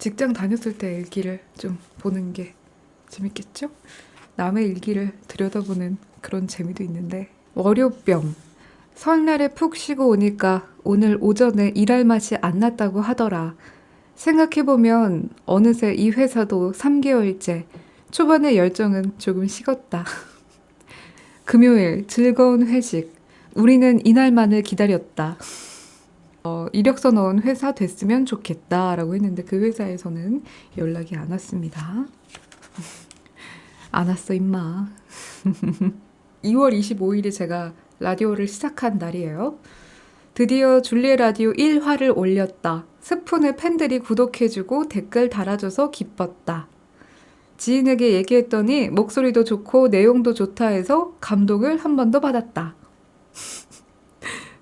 직장 다녔을 때 일기를 좀 보는 게 재밌겠죠? 남의 일기를 들여다보는 그런 재미도 있는데 월요병 설날에 푹 쉬고 오니까 오늘 오전에 일할 맛이 안 났다고 하더라. 생각해보면 어느새 이 회사도 3개월째 초반의 열정은 조금 식었다. 금요일 즐거운 회식. 우리는 이날만을 기다렸다. 어, 이력서 넣은 회사 됐으면 좋겠다라고 했는데 그 회사에서는 연락이 안 왔습니다. 안 왔어 임마. 2월 25일이 제가 라디오를 시작한 날이에요. 드디어 줄리의 라디오 1화를 올렸다. 스푼의 팬들이 구독해주고 댓글 달아줘서 기뻤다. 지인에게 얘기했더니 목소리도 좋고 내용도 좋다 해서 감동을 한 번 더 받았다.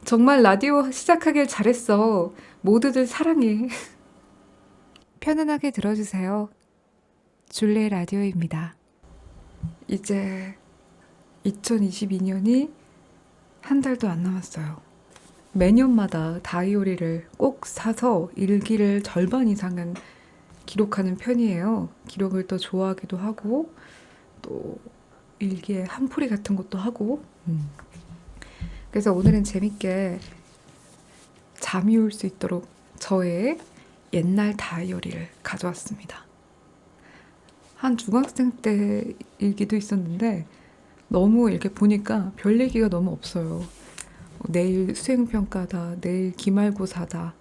정말 라디오 시작하길 잘했어. 모두들 사랑해. 편안하게 들어주세요. 줄리의 라디오입니다. 이제 2022년이 한 달도 안 남았어요. 매년마다 다이어리를 꼭 사서 일기를 절반 이상은 기록하는 편이에요. 기록을 또 좋아하기도 하고 또 일기에 한풀이 같은 것도 하고. 음. 그래서 오늘은 재밌게 잠이 올 수 있도록 저의 옛날 다이어리를 가져왔습니다. 한 중학생 때 일기도 있었는데 너무 이렇게 보니까 별 얘기가 너무 없어요. 뭐 내일 수행평가다, 내일 기말고사다,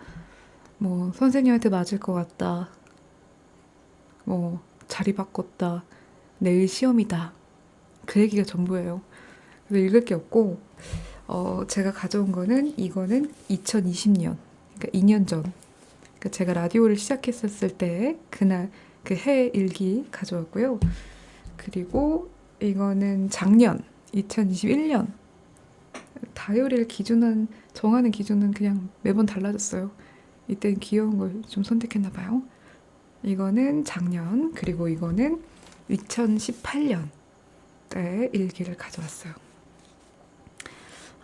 뭐 선생님한테 맞을 것 같다, 뭐 자리 바꿨다, 내일 시험이다. 그 얘기가 전부예요. 그래서 읽을 게 없고, 어, 제가 가져온 거는 이거는 2020년, 그러니까 2년 전. 그러니까 제가 라디오를 시작했었을 때 그날 그 해 일기 가져왔고요. 그리고 이거는 작년 2021년 다이어리를 기준한 정하는 기준은 그냥 매번 달라졌어요. 이때는 귀여운 걸 좀 선택했나 봐요. 이거는 작년 그리고 이거는 2018년 때 일기를 가져왔어요.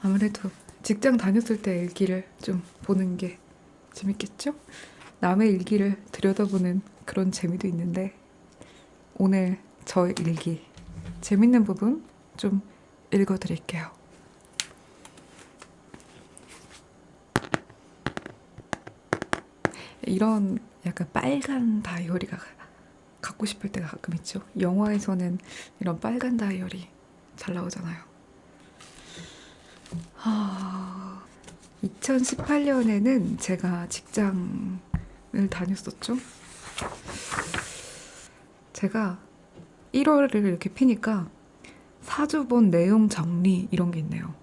아무래도 직장 다녔을 때 일기를 좀 보는 게 재밌겠죠? 남의 일기를 들여다보는 그런 재미도 있는데 오늘 저의 일기 재밌는 부분 좀 읽어드릴게요. 이런 약간 빨간 다이어리가 갖고 싶을 때가 가끔 있죠. 영화에서는 이런 빨간 다이어리 잘 나오잖아요. 2018년에는 제가 직장을 다녔었죠. 제가 1월을 이렇게 피니까 사주 본 내용 정리 이런 게 있네요.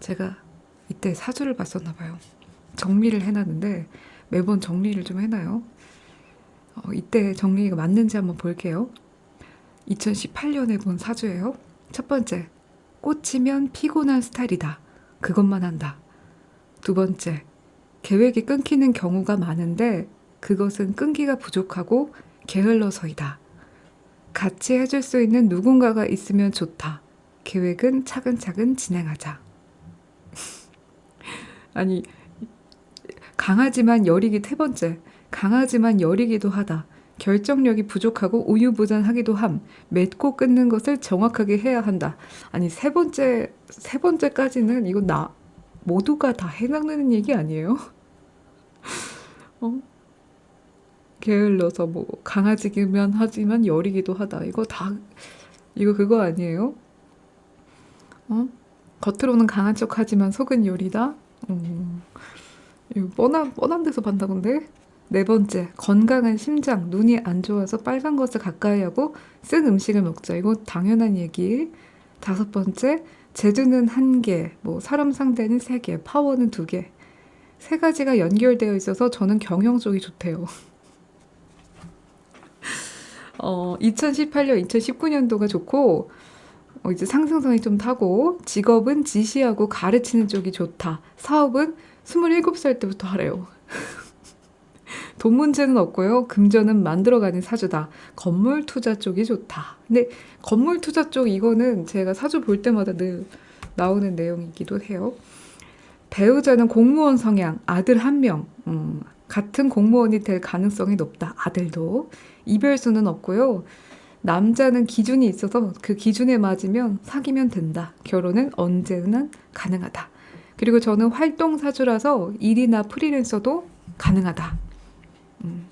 제가 이때 사주를 봤었나 봐요. 정리를 해놨는데 매번 정리를 좀 해놔요. 어, 이때 정리가 맞는지 한번 볼게요. 2018년에 본 사주예요. 첫 번째, 꽂히면 피곤한 스타일이다. 그것만 한다. 두 번째, 계획이 끊기는 경우가 많은데 그것은 끈기가 부족하고 게을러서이다. 같이 해줄 수 있는 누군가가 있으면 좋다. 계획은 차근차근 진행하자. 아니, 강하지만 여리기 세 번째. 강하지만 여리기도 하다. 결정력이 부족하고 우유부단하기도 함. 맺고 끊는 것을 정확하게 해야 한다. 아니, 세 번째, 세 번째까지는 이거 나, 모두가 다 해당되는 얘기 아니에요? 어? 게을러서 뭐 강아지기만 하지만 여리기도 하다. 이거 다 이거 그거 아니에요? 어? 겉으로는 강한 척하지만 속은 여리다. 음, 이거 뻔한 뻔한 데서 반다건데. 네 번째, 건강한 심장, 눈이 안 좋아서 빨간 것을 가까이 하고 쓴 음식을 먹자. 이거 당연한 얘기. 다섯 번째, 재주는 한 개, 뭐 사람 상대는 세 개, 파워는 두 개. 세 가지가 연결되어 있어서 저는 경영 쪽이 좋대요. 어, 2018년, 2019년도가 좋고, 어, 이제 상승성이 좀 타고, 직업은 지시하고 가르치는 쪽이 좋다. 사업은 27살 때부터 하래요. 돈 문제는 없고요. 금전은 만들어가는 사주다. 건물 투자 쪽이 좋다. 근데 건물 투자 쪽 이거는 제가 사주 볼 때마다 늘 나오는 내용이기도 해요. 배우자는 공무원 성향, 아들 한 명, 음, 같은 공무원이 될 가능성이 높다. 아들도. 이별수는 없고요. 남자는 기준이 있어서 그 기준에 맞으면 사귀면 된다. 결혼은 언제나 가능하다. 그리고 저는 활동 사주라서 일이나 프리랜서도 가능하다. 음.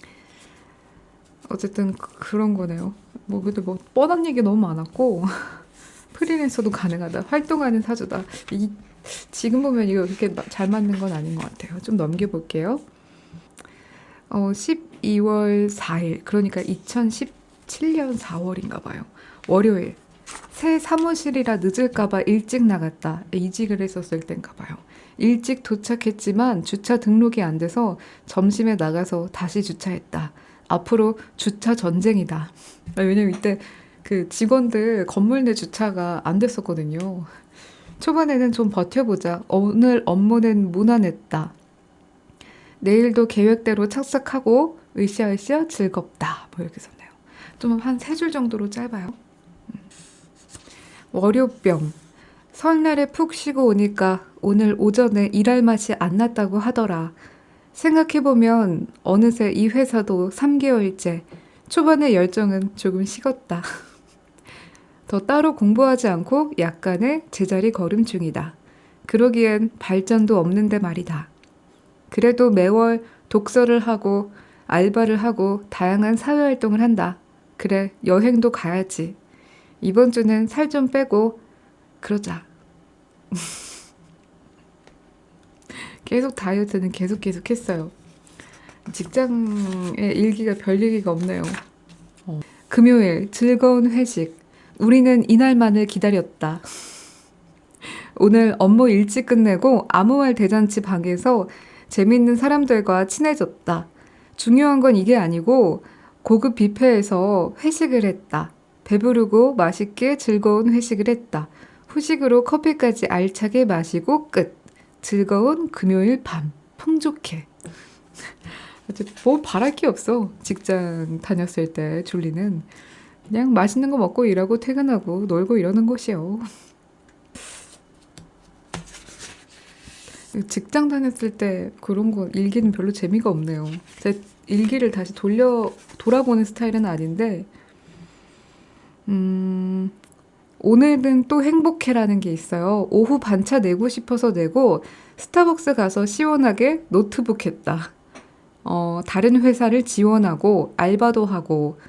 어쨌든 그- 그런 거네요. 뭐 근데 뭐 뻔한 얘기 너무 많았고 프리랜서도 가능하다. 활동하는 사주다. 이 지금 보면 이거 그렇게 마- 잘 맞는 건 아닌 것 같아요. 좀 넘겨볼게요. 어, 12월 4일, 그러니까 2017년 4월인가 봐요. 월요일. 새 사무실이라 늦을까봐 일찍 나갔다. 이직을 했었을 땐가 봐요. 일찍 도착했지만 주차 등록이 안 돼서 점심에 나가서 다시 주차했다. 앞으로 주차 전쟁이다. 아, 왜냐면 이때 그 직원들 건물 내 주차가 안 됐었거든요. 초반에는 좀 버텨보자. 오늘 업무는 무난했다. 내일도 계획대로 착착하고 으쌰으쌰 즐겁다. 뭐 이렇게 썼네요. 좀 한 세 줄 정도로 짧아요. 음. 월요병. 설날에 푹 쉬고 오니까 오늘 오전에 일할 맛이 안 났다고 하더라. 생각해보면 어느새 이 회사도 3개월째. 초반의 열정은 조금 식었다. 더 따로 공부하지 않고 약간의 제자리 걸음 중이다. 그러기엔 발전도 없는데 말이다. 그래도 매월 독서를 하고 알바를 하고 다양한 사회활동을 한다. 그래, 여행도 가야지. 이번 주는 살 좀 빼고 그러자. 계속 다이어트는 계속 계속 했어요. 직장의 일기가 별 얘기가 없네요. 어. 금요일 즐거운 회식. 우리는 이날만을 기다렸다. 오늘 업무 일찍 끝내고 아무 말 대잔치 방에서 재밌는 사람들과 친해졌다. 중요한 건 이게 아니고 고급 뷔페에서 회식을 했다. 배부르고 맛있게 즐거운 회식을 했다. 후식으로 커피까지 알차게 마시고 끝. 즐거운 금요일 밤. 풍족해. 뭐 바랄 게 없어. 직장 다녔을 때 줄리는 그냥 맛있는 거 먹고 일하고 퇴근하고 놀고 이러는 곳이요. 직장 다녔을 때 그런 거 일기는 별로 재미가 없네요. 제 일기를 다시 돌려 돌아보는 스타일은 아닌데, 음, 오늘은 또 행복해라는 게 있어요. 오후 반차 내고 싶어서 내고 스타벅스 가서 시원하게 노트북 했다. 어, 다른 회사를 지원하고 알바도 하고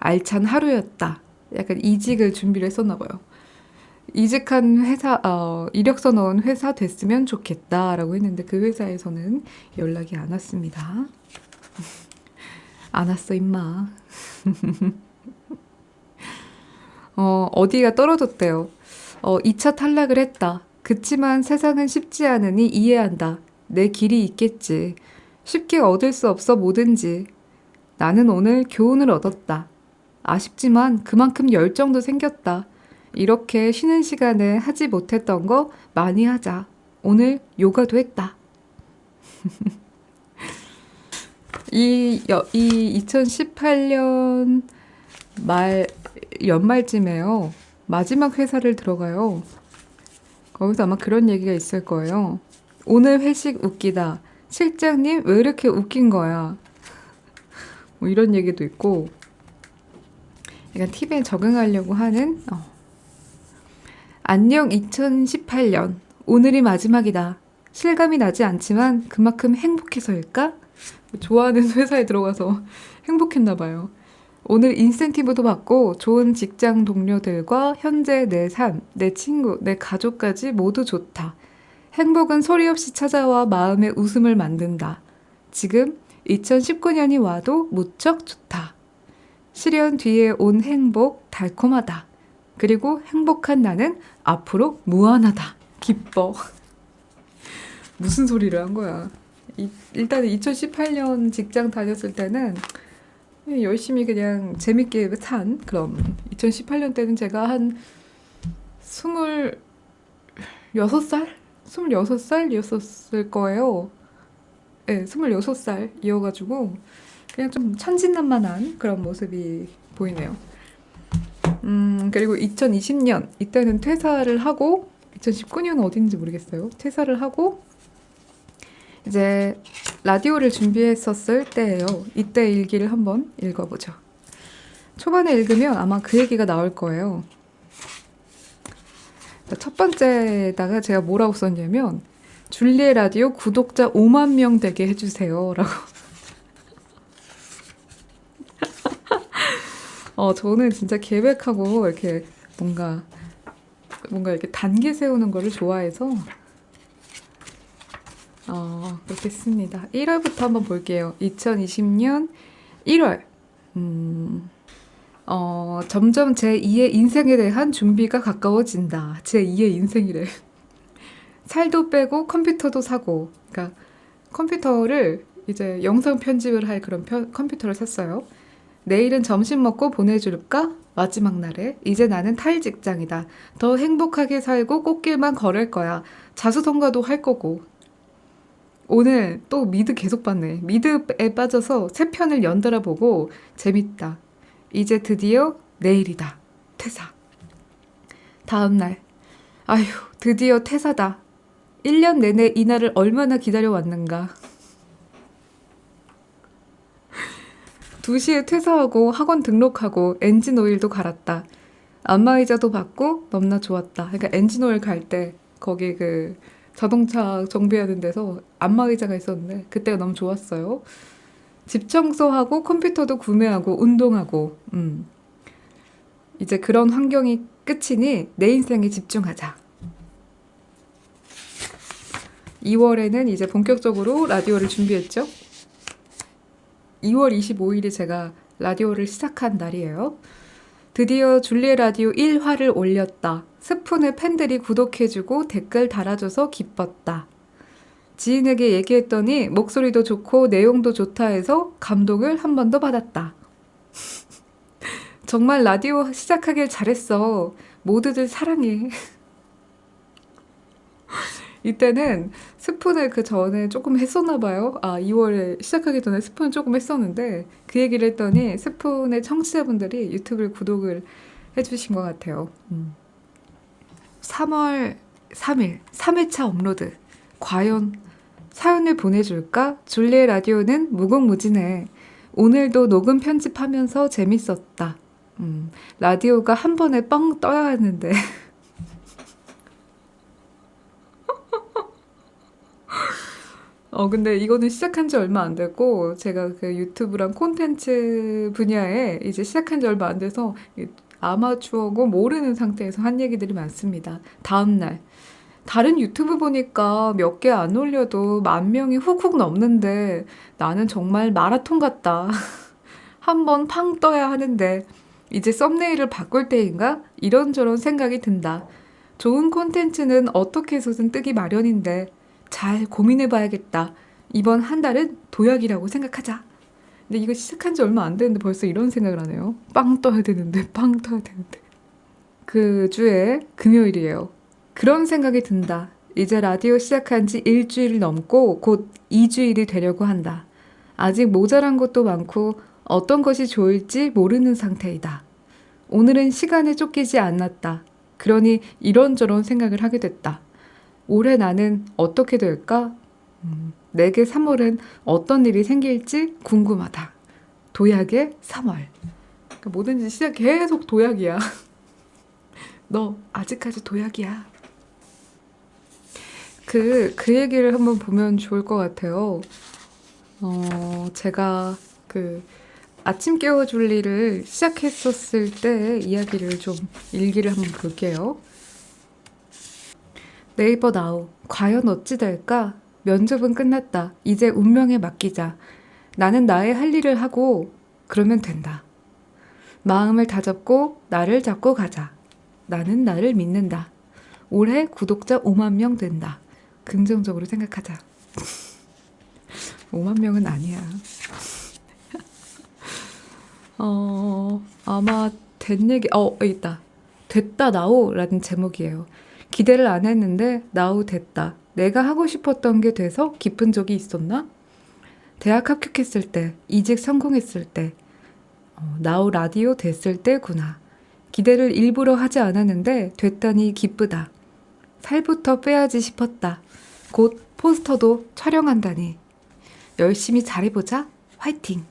알찬 하루였다. 약간 이직을 준비를 했었나 봐요. 이직한 회사, 어, 이력서 넣은 회사 됐으면 좋겠다라고 했는데 그 회사에서는 연락이 안 왔습니다. 안 왔어, 임마. 어, 어디가 떨어졌대요. 어, 2차 탈락을 했다. 그치만 세상은 쉽지 않으니 이해한다. 내 길이 있겠지. 쉽게 얻을 수 없어 뭐든지. 나는 오늘 교훈을 얻었다. 아쉽지만 그만큼 열정도 생겼다. 이렇게 쉬는 시간에 하지 못했던 거 많이 하자. 오늘 요가도 했다. 이, 여, 이 2018년 말, 연말쯤에요. 마지막 회사를 들어가요. 거기서 아마 그런 얘기가 있을 거예요. 오늘 회식 웃기다. 실장님, 왜 이렇게 웃긴 거야? 뭐 이런 얘기도 있고, 약간 팁에 적응하려고 하는, 어. 안녕 2018년. 오늘이 마지막이다. 실감이 나지 않지만 그만큼 행복해서일까? 좋아하는 회사에 들어가서 행복했나 봐요. 오늘 인센티브도 받고 좋은 직장 동료들과 현재 내 삶, 내 친구, 내 가족까지 모두 좋다. 행복은 소리 없이 찾아와 마음의 웃음을 만든다. 지금 2019년이 와도 무척 좋다. 시련 뒤에 온 행복 달콤하다. 그리고 행복한 나는 앞으로 무한하다. 기뻐. 무슨 소리를 한 거야. 이, 일단 2018년 직장 다녔을 때는 열심히 그냥 재밌게 산 그럼 2018년 때는 제가 한 26살? 26살이었을 거예요. 네, 26살이어가지고 그냥 좀 천진난만한 그런 모습이 보이네요. 음, 그리고 2020년 이때는 퇴사를 하고 2019년 어딘지 모르겠어요. 퇴사를 하고 이제 라디오를 준비했었을 때예요. 이때 일기를 한번 읽어보죠. 초반에 읽으면 아마 그 얘기가 나올 거예요. 첫 번째다가 제가 뭐라고 썼냐면 줄리의 라디오 구독자 5만 명 되게 해주세요 라고. 어 저는 진짜 계획하고 이렇게 뭔가 뭔가 이렇게 단계 세우는 거를 좋아해서 어 그렇게 씁니다. 1월부터 한번 볼게요. 2020년 1월. 음. 어, 점점 제 2의 인생에 대한 준비가 가까워진다. 제 2의 인생이래. 살도 빼고 컴퓨터도 사고. 그러니까 컴퓨터를 이제 영상 편집을 할 그런 편- 컴퓨터를 샀어요. 내일은 점심 먹고 보내줄까? 마지막 날에 이제 나는 탈 직장이다. 더 행복하게 살고 꽃길만 걸을 거야. 자수성가도 할 거고. 오늘 또 미드 계속 봤네. 미드에 빠져서 세 편을 연달아 보고 재밌다. 이제 드디어 내일이다. 퇴사. 다음 날. 아휴, 드디어 퇴사다. 1년 내내 이 날을 얼마나 기다려왔는가. 2시에 퇴사하고 학원 등록하고 엔진 오일도 갈았다. 안마의자도 받고 너무나 좋았다. 그러니까 엔진 오일 갈 때 거기 그 자동차 정비하는 데서 안마의자가 있었는데 그때가 너무 좋았어요. 집 청소하고 컴퓨터도 구매하고 운동하고 음. 이제 그런 환경이 끝이니 내 인생에 집중하자. 2월에는 이제 본격적으로 라디오를 준비했죠. 2월 25일이 제가 라디오를 시작한 날이에요. 드디어 줄리의 라디오 1화를 올렸다. 스푼의 팬들이 구독해주고 댓글 달아줘서 기뻤다. 지인에게 얘기했더니 목소리도 좋고 내용도 좋다 해서 감동을 한 번 더 받았다. 정말 라디오 시작하길 잘했어. 모두들 사랑해. 이때는 스푼을 그 전에 조금 했었나 봐요. 아, 2월에 시작하기 전에 스푼 조금 했었는데 그 얘기를 했더니 스푼의 청취자분들이 유튜브를 구독을 해주신 것 같아요. 음. 3월 3일 3회차 업로드. 과연 사연을 보내줄까? 줄리의 라디오는 무궁무진해. 오늘도 녹음 편집하면서 재밌었다. 음, 라디오가 한 번에 뻥 떠야 하는데. 어, 근데 이거는 시작한 지 얼마 안 됐고, 제가 그 유튜브랑 콘텐츠 분야에 이제 시작한 지 얼마 안 돼서 이 아마추어고 모르는 상태에서 한 얘기들이 많습니다. 다음날. 다른 유튜브 보니까 몇 개 안 올려도 만 명이 훅훅 넘는데 나는 정말 마라톤 같다. 한번 팡 떠야 하는데 이제 썸네일을 바꿀 때인가? 이런저런 생각이 든다. 좋은 콘텐츠는 어떻게 해서든 뜨기 마련인데 잘 고민해 봐야겠다. 이번 한 달은 도약이라고 생각하자. 근데 이거 시작한 지 얼마 안 됐는데 벌써 이런 생각을 하네요. 빵 떠야 되는데, 빵 떠야 되는데. 그 주에 금요일이에요. 그런 생각이 든다. 이제 라디오 시작한 지 일주일 넘고 곧 2주일이 되려고 한다. 아직 모자란 것도 많고 어떤 것이 좋을지 모르는 상태이다. 오늘은 시간에 쫓기지 않았다. 그러니 이런저런 생각을 하게 됐다. 올해 나는 어떻게 될까? 음, 내게 3월은 어떤 일이 생길지 궁금하다. 도약의 3월. 그러니까 뭐든지 시작 계속 도약이야. 너 아직까지 도약이야. 그, 그 얘기를 한번 보면 좋을 것 같아요. 어, 제가 그 아침 깨워줄 일을 시작했었을 때 이야기를 좀 일기를 한번 볼게요. 네이버 나우. 과연 어찌 될까? 면접은 끝났다. 이제 운명에 맡기자. 나는 나의 할 일을 하고 그러면 된다. 마음을 다잡고 나를 잡고 가자. 나는 나를 믿는다. 올해 구독자 5만 명 된다. 긍정적으로 생각하자. 5만 명은 아니야. 어, 아마 된 얘기, 어, 있다. 됐다, 나오. 라는 제목이에요. 기대를 안 했는데, 나오 됐다. 내가 하고 싶었던 게 돼서 기쁜 적이 있었나? 대학 합격했을 때, 이직 성공했을 때, 어, 나오 라디오 됐을 때구나. 기대를 일부러 하지 않았는데, 됐다니 기쁘다. 살부터 빼야지 싶었다. 곧 포스터도 촬영한다니. 열심히 잘해보자. 화이팅!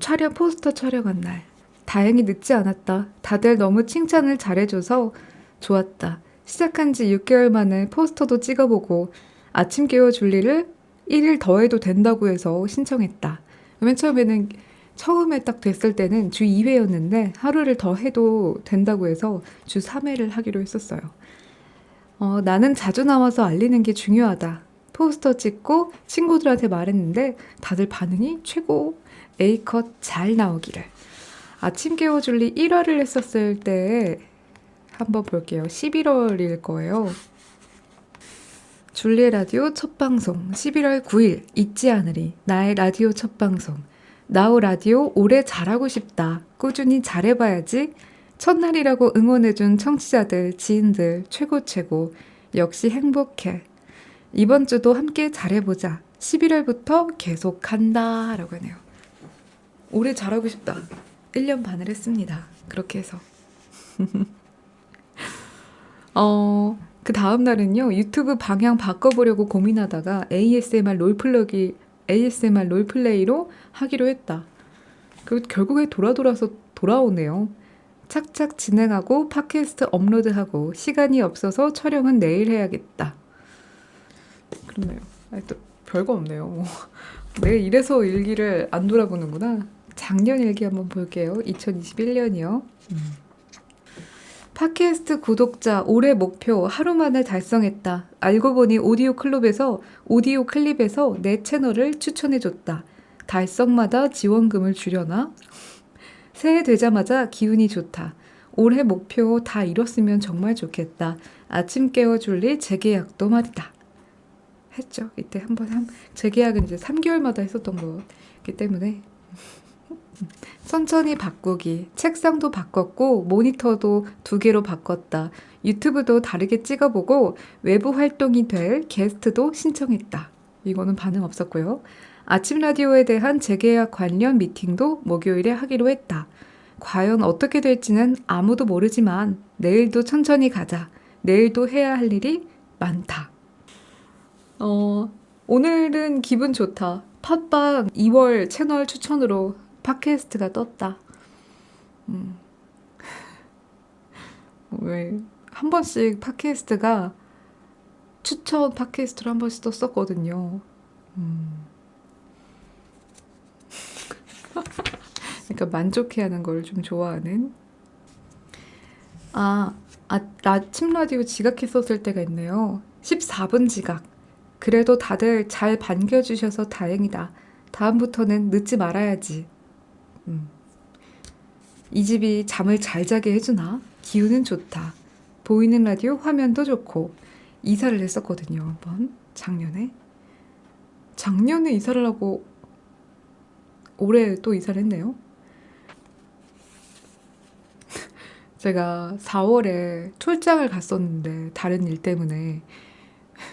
촬영 포스터 촬영한 날. 다행히 늦지 않았다. 다들 너무 칭찬을 잘해줘서 좋았다. 시작한 지 6개월 만에 포스터도 찍어보고 아침 깨워 줄리를 1일 더 해도 된다고 해서 신청했다. 맨 처음에는 처음에 딱 됐을 때는 주 2회였는데 하루를 더 해도 된다고 해서 주 3회를 하기로 했었어요. 어, 나는 자주 나와서 알리는 게 중요하다. 포스터 찍고 친구들한테 말했는데 다들 반응이 최고. A컷 잘 나오기를. 아침 깨워줄리 1화를 했었을 때 한번 볼게요. 11월일 거예요. 줄리의 라디오 첫 방송. 11월 9일. 잊지 않으리. 나의 라디오 첫 방송. 나우 라디오 오래 잘하고 싶다. 꾸준히 잘해봐야지. 첫날이라고 응원해준 청취자들 지인들 최고 최고. 역시 행복해. 이번 주도 함께 잘해보자. 11월부터 계속 간다. 라고 하네요. 오래 잘하고 싶다. 1년 반을 했습니다. 그렇게 해서 어, 그 다음 날은요, 유튜브 방향 바꿔 보려고 고민하다가 ASMR 롤플러기, ASMR 롤플레이로 하기로 했다. 그 결국에 돌아 돌아서 돌아오네요. 착착 진행하고 팟캐스트 업로드하고 시간이 없어서 촬영은 내일 해야겠다. 그렇네요. 아니, 또 별거 없네요. 뭐. 내가 이래서 일기를 안 돌아보는구나. 작년 일기 한번 볼게요. 2021년이요. 팟캐스트 구독자 올해 목표 하루 만에 달성했다. 알고 보니 오디오 클럽에서 오디오 클립에서 내 채널을 추천해줬다. 달성마다 지원금을 주려나? 새해 되자마자 기운이 좋다. 올해 목표 다 이뤘으면 정말 좋겠다. 아침 깨워줄리 재계약도 말이다. 했죠. 이때 한번 한 재계약은 이제 3개월마다 했었던 거기 때문에 천천히 바꾸기. 책상도 바꿨고 모니터도 두 개로 바꿨다. 유튜브도 다르게 찍어보고 외부 활동이 될 게스트도 신청했다. 이거는 반응 없었고요. 아침 라디오에 대한 재계약 관련 미팅도 목요일에 하기로 했다. 과연 어떻게 될지는 아무도 모르지만 내일도 천천히 가자. 내일도 해야 할 일이 많다. 어, 오늘은 기분 좋다. 팟빵 2월 채널 추천으로 팟캐스트가 떴다. 음. 왜한 번씩 팟캐스트가 추천 팟캐스트로 한 번씩 떴었거든요. 음. 그러니까 만족해하는 걸 좀 좋아하는. 아, 아, 아침 라디오 지각했었을 때가 있네요. 14분 지각. 그래도 다들 잘 반겨주셔서 다행이다. 다음부터는 늦지 말아야지. 음. 이 집이 잠을 잘 자게 해주나? 기운은 좋다. 보이는 라디오 화면도 좋고 이사를 했었거든요. 한번 작년에 작년에 이사를 하고 올해 또 이사를 했네요. 제가 4월에 출장을 갔었는데 다른 일 때문에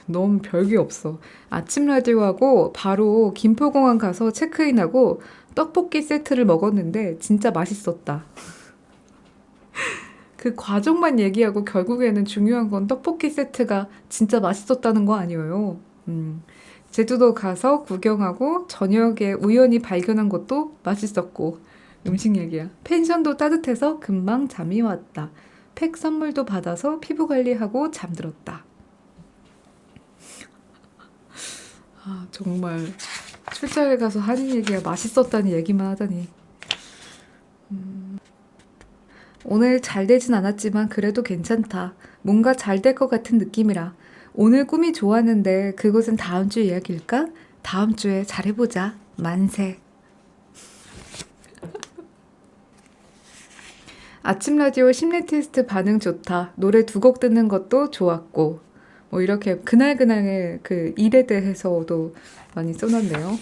너무 별게 없어. 아침 라디오하고 바로 김포공항 가서 체크인하고 떡볶이 세트를 먹었는데 진짜 맛있었다. 그 과정만 얘기하고 결국에는 중요한 건 떡볶이 세트가 진짜 맛있었다는 거 아니에요. 음. 제주도 가서 구경하고 저녁에 우연히 발견한 것도 맛있었고 음식 얘기야. 펜션도 따뜻해서 금방 잠이 왔다. 팩 선물도 받아서 피부 관리하고 잠들었다. 아, 정말 출장에 가서 하는 얘기가 맛있었다는 얘기만 하다니. 음, 오늘 잘 되진 않았지만 그래도 괜찮다. 뭔가 잘 될 것 같은 느낌이라. 오늘 꿈이 좋았는데 그것은 다음 주 이야기일까? 다음 주에 잘해보자. 만세. 아침 라디오 심리 테스트 반응 좋다. 노래 두 곡 듣는 것도 좋았고. 뭐 이렇게 그날그날의 그 일에 대해서도 많이 써놨네요.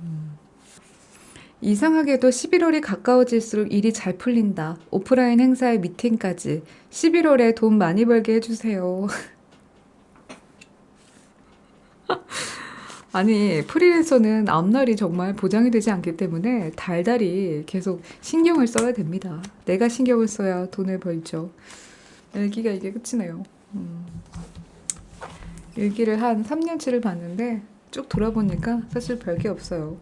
음. 이상하게도 11월이 가까워질수록 일이 잘 풀린다. 오프라인 행사의 미팅까지 11월에 돈 많이 벌게 해주세요. 아니, 프리랜서는 앞날이 정말 보장이 되지 않기 때문에 달달이 계속 신경을 써야 됩니다. 내가 신경을 써야 돈을 벌죠. 일기가 이게 끝이네요. 음. 일기를 한 3년치를 봤는데 쭉 돌아보니까 사실 별게 없어요.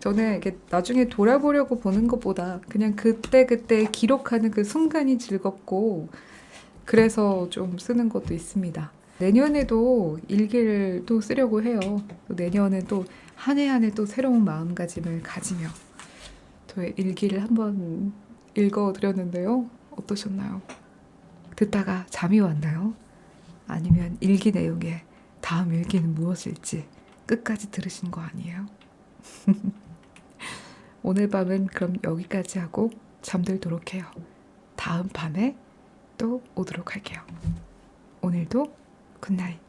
저는 이게 나중에 돌아보려고 보는 것보다 그냥 그때 그때 기록하는 그 순간이 즐겁고 그래서 좀 쓰는 것도 있습니다. 내년에도 일기를 또 쓰려고 해요. 또 내년에 또 한 해 한 해 또 새로운 마음가짐을 가지며 저의 일기를 한번 읽어드렸는데요. 어떠셨나요? 듣다가 잠이 왔나요? 아니면 일기 내용에 다음 일기는 무엇일지 끝까지 들으신 거 아니에요? 오늘 밤은 그럼 여기까지 하고 잠들도록 해요. 다음 밤에 또 오도록 할게요. 오늘도 굿나잇.